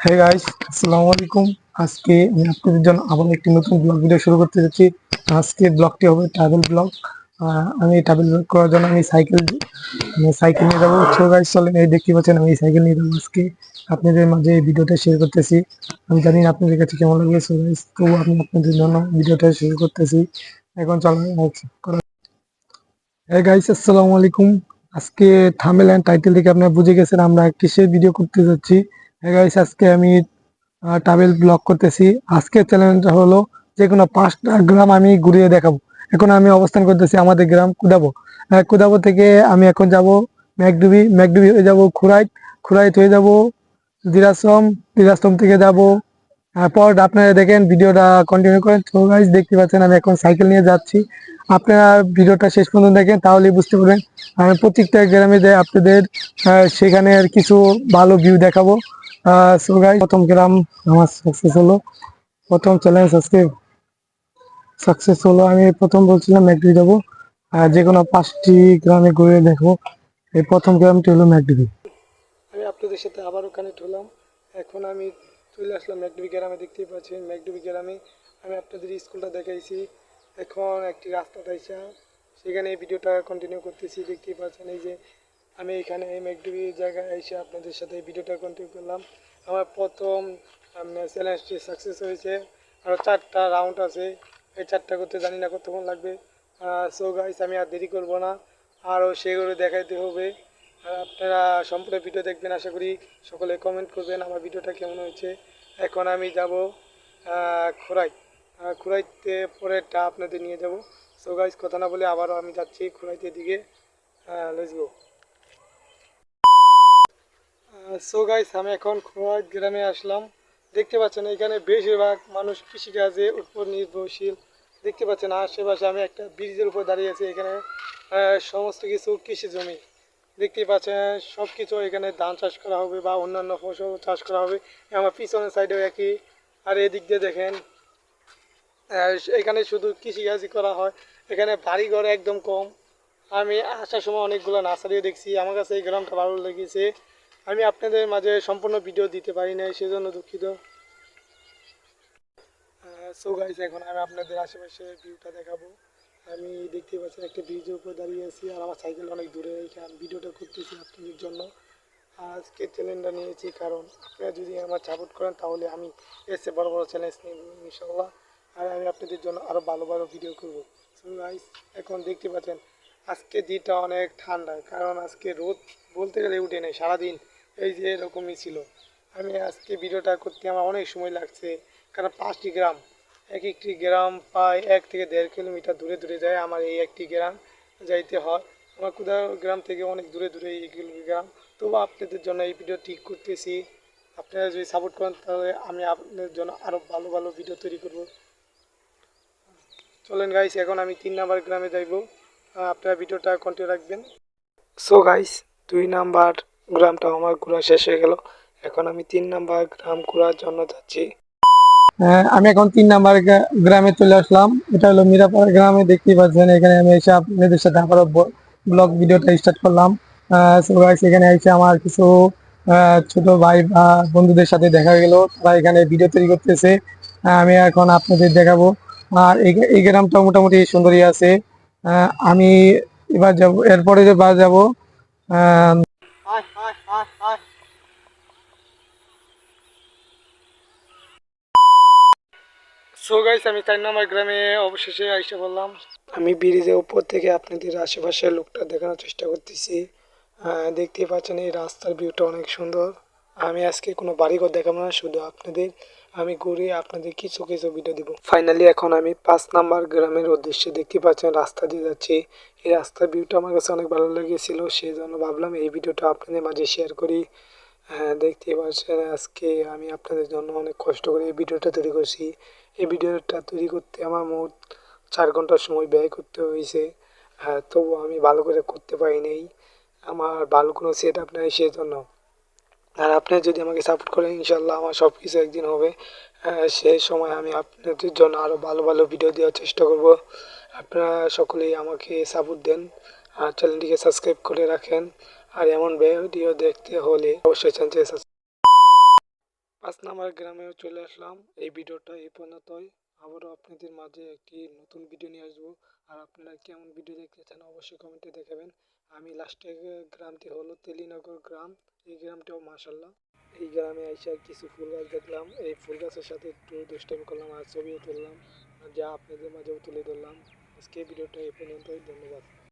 Hey guys আসসালামু আলাইকুম। আজকে আমি আপনাদের জন্য আবার একটি নতুন ব্লগ ভিডিও শুরু করতে যাচ্ছি। আজকে ব্লগটি হবে ট্রাভেল ব্লগ আমি ট্রাভেল ব্লগ করার জন্য আমি সাইকেল আমি সাইকেল নিয়ে যাব। সো গাইস চলেন এই দেখতে পাচ্ছেন, আমি সাইকেল নিয়ে যাব আজকে। আপনাদের মাঝে এই ভিডিওটা শেয়ার করতেছি। আমি জানি না আপনাদের কাছে কেমন লাগবে সো গাইস তো আমি আপনাদের জন্য ভিডিওটা শুরু করতেছি। এখন চলেন হে গাইস আসসালামু আলাইকুম। আজকে থামেল এন্ড টাইটেল থেকে আপনারা বুঝে গেছেন, আমরা কিসের ভিডিও করতে যাচ্ছি। গাইস আজকে আমি ট্রাভেল ব্লগ করতেছি। আজকের চ্যালেঞ্জটা হলো যে কোনো পাঁচটা গ্রাম আমি ঘুরিয়ে দেখাবো। এখন আমি অবস্থান করতেছি আমাদের গ্রাম কুদাবো। কুদাবো থেকে আমি এখন যাব ম্যাকডুবি ম্যাকডুবি হয়ে যাব খুরাইট খুরাইট হয়ে যাব দিরাশ্রম দিরাশ্রম থেকে যাব। পর আপনারা দেখেন ভিডিওটা কন্টিনিউ করেন। তো গাইস দেখতে পাচ্ছেন আমি এখন সাইকেল নিয়ে যাচ্ছি। আপনারা ভিডিওটা শেষ পর্যন্ত দেখেন তাহলেই বুঝতে পারবেন। আমি প্রত্যেকটা গ্রামে যাই আপনাদের আহ, সেখানের কিছু ভালো ভিউ দেখাবো। সো প্রথম গ্রাম আমার সাকসেস হলো। প্রথম চ্যালেঞ্জ আজকে সাকসেস হলো। আমি প্রথম বলছিলাম ম্যাকডি যাব যে কোনো পাঁচটি গ্রামে ঘুরে দেখব। এই প্রথম গ্রামটি হলো আমি আপনাদের সাথে আবারও কানেক্ট হলাম। এখন আমি চলে আসলাম ম্যাকডুবি গ্রামে, দেখতেই পাচ্ছেন ম্যাকডুবি গ্রামে। আমি আপনাদের স্কুলটা দেখাইছি। এখন একটি রাস্তা তাইছা সেখানে এই ভিডিওটা কন্টিনিউ করতেছি, দেখতেই পাচ্ছেন এই যে আমি এখানে এই ম্যাকডুবি জায়গায় এসে আপনাদের সাথে এই ভিডিওটা কন্টিনিউ করলাম। আমার প্রথম চ্যালেঞ্জটি সাকসেস হয়েছে। আরও চারটা রাউন্ড আছে। এই চারটা করতে জানি না কতক্ষণ লাগবে। সো গাইস আমি আর দেরি করব না। আরও সেগুলো দেখাইতে হবে। আর আপনারা সম্পূর্ণ ভিডিও দেখবেন, আশা করি সকলে কমেন্ট করবেন আমার ভিডিওটা কেমন হয়েছে। এখন আমি যাব খোরাই খুরাইতে পরেরটা আপনাদের নিয়ে যাব। সো গাইস কথা না বলে আবারও আমি যাচ্ছি খুরাইতে দিকে লেটস গো সো গাইস আমি এখন খোয়াই গ্রামে আসলাম। দেখতে পাচ্ছেন, এখানে বেশিরভাগ মানুষ কৃষিকাজে উপর নির্ভরশীল। দেখতে পাচ্ছেন, আশেপাশে আমি একটা ব্রিজের উপর দাঁড়িয়ে আছি, এখানে সমস্ত কিছু কৃষি জমি। দেখতে পাচ্ছেন সব কিছু এখানে ধান চাষ করা হবে বা অন্যান্য ফসল চাষ করা হবে। আমার পিছনের সাইডেও একই। আর এদিক দিয়ে দেখেন এখানে শুধু কৃষিকাজই করা হয়। এখানে বাড়ি ঘর একদম কম। আমি আসার সময় অনেকগুলো নার্সারিও দেখছি। আমার কাছে এই গ্রামটা ভালো লেগেছে। আমি আপনাদের মাঝে সম্পূর্ণ ভিডিও দিতে পারি নাই, সেজন্য দুঃখিত। সো গাইস এখন আমি আপনাদের আশেপাশে ভিউটা দেখাবো। আমি দেখতে পাচ্ছি একটা ব্রিজের উপর দাঁড়িয়ে আছি, আর আমার সাইকেল অনেক দূরে রেখে আমি ভিডিওটা করতেছি আপনাদের জন্য। আজকে চ্যালেঞ্জটা নিয়েছি কারণ আপনারা যদি আমার সাপোর্ট করেন, তাহলে আমি এসে বড় বড় চ্যালেঞ্জ নিব ইনশাল্লাহ আর আমি আপনাদের জন্য আরও ভালো ভালো ভিডিও করব। সো গাইস এখন দেখতে পাচ্ছেন, আজকে দিনটা অনেক ঠান্ডা, কারণ আজকে রোদ বলতে গেলে উঠে নেই, সারাদিন এই যে এরকমই ছিল। আমি আজকে ভিডিওটা করতে আমার অনেক সময় লাগছে, কারণ পাঁচটি গ্রাম, এক একটি গ্রাম প্রায় এক থেকে দেড় কিলোমিটার দূরে দূরে যায় আমার এই একটি গ্রাম যাইতে হয়। আমার কোথাও গ্রাম থেকে অনেক দূরে দূরে এইগুলো গ্রাম। তবু আপনাদের জন্য এই ভিডিও ঠিক করতেছি। আপনারা যদি সাপোর্ট করেন, তাহলে আমি আপনাদের জন্য আরও ভালো ভালো ভিডিও তৈরি করব। চলেন গাইস এখন আমি তিন নাম্বার গ্রামে যাইব। আপনারা ভিডিওটা কন্টিনিউ রাখবেন। সো গাইস দুই নাম্বার গ্রামটা আমার ঘোরা শেষ হয়ে গেল। এখন আমি তিন নাম্বার গ্রাম ঘোরার জন্য যাচ্ছি। আমি এখন তিন নাম্বার গ্রামে চলে আসলাম। এটা হলো মিরাপাড়া গ্রামে দেখতেই পাচ্ছেন। এখানে আমি এসে আপনাদের সাথে আবারও ব্লগ ভিডিওটা স্টার্ট করলাম। এখানে এসে আমার কিছু ছোট ভাই বা বন্ধুদের সাথে দেখা গেল। তারা এখানে ভিডিও তৈরি করতেছে। আমি এখন আপনাদের দেখাবো। আর এই গ্রামটা মোটামুটি সুন্দরই আছে। আমি এবার যাব, এরপরে এবার যাব সো গাইস আমি চার নম্বর গ্রামে অবশেষে আইসে বললাম আমি ব্রিজের উপর থেকে আপনাদের আশেপাশের লোকটা দেখানোর চেষ্টা করতেছি। আহ, দেখতেই পাচ্ছেন এই রাস্তার ভিউটা অনেক সুন্দর। আমি আজকে কোনো বাড়িঘর দেখাবো না শুধু আপনাদের আমি ঘুরে আপনাদের কিছু কিছু ভিডিও দিব। ফাইনালি এখন আমি পাঁচ নাম্বার গ্রামের উদ্দেশ্যে দেখতে পাচ্ছেন রাস্তা দিয়ে যাচ্ছি। এই রাস্তার ভিউটা আমার কাছে অনেক ভালো লেগেছিল সেই জন্য ভাবলাম এই ভিডিওটা আপনাদের মাঝে শেয়ার করি। হ্যাঁ দেখতেই পাচ্ছেন আজকে আমি আপনাদের জন্য অনেক কষ্ট করে এই ভিডিওটা তৈরি করছি। এই ভিডিওটা তৈরি করতে আমার মোট চার ঘণ্টার সময় ব্যয় করতে হয়েছে। হ্যাঁ তবু আমি ভালো করে করতে পারি নাই। আমার ভালো কোনো সেট আপ নেই সেজন্য। আর আপনি যদি আমাকে সাপোর্ট করেন ইনশাল্লাহ আমার সব কিছু একদিন হবে। আহ, সেই সময় আমি আপনাদের জন্য আরও ভালো ভালো ভিডিও দেওয়ার চেষ্টা করব। আপনারা সকলেই আমাকে সাপোর্ট দেন। আর চ্যানেলটিকে সাবস্ক্রাইব করে রাখেন। আর এমন ভিডিও দেখতে হলে অবশ্যই সাবস্ক্রাইব পাঁচ নাম্বার গ্রামেও চলে আসলাম। এই ভিডিওটা এই পর্যন্তই। আবারও আপনাদের মাঝে একটি নতুন ভিডিও নিয়ে আসব। আর আপনারা কেমন ভিডিও দেখতে চান অবশ্যই কমেন্টে দেখাবেন। আমি লাস্টে গ্রামটি হলো তেলিনগর গ্রাম। এই গ্রামটাও মাসাল্লাহ এই গ্রামে এসে কিছু ফুল গাছ দেখলাম। এই ফুল গাছের সাথে একটু দুষ্টামি করলাম আর ছবিও তুললাম। যা আপনাদের মাঝেও তুলে ধরলাম। আজকে ভিডিওটা এই পর্যন্তই। ধন্যবাদ।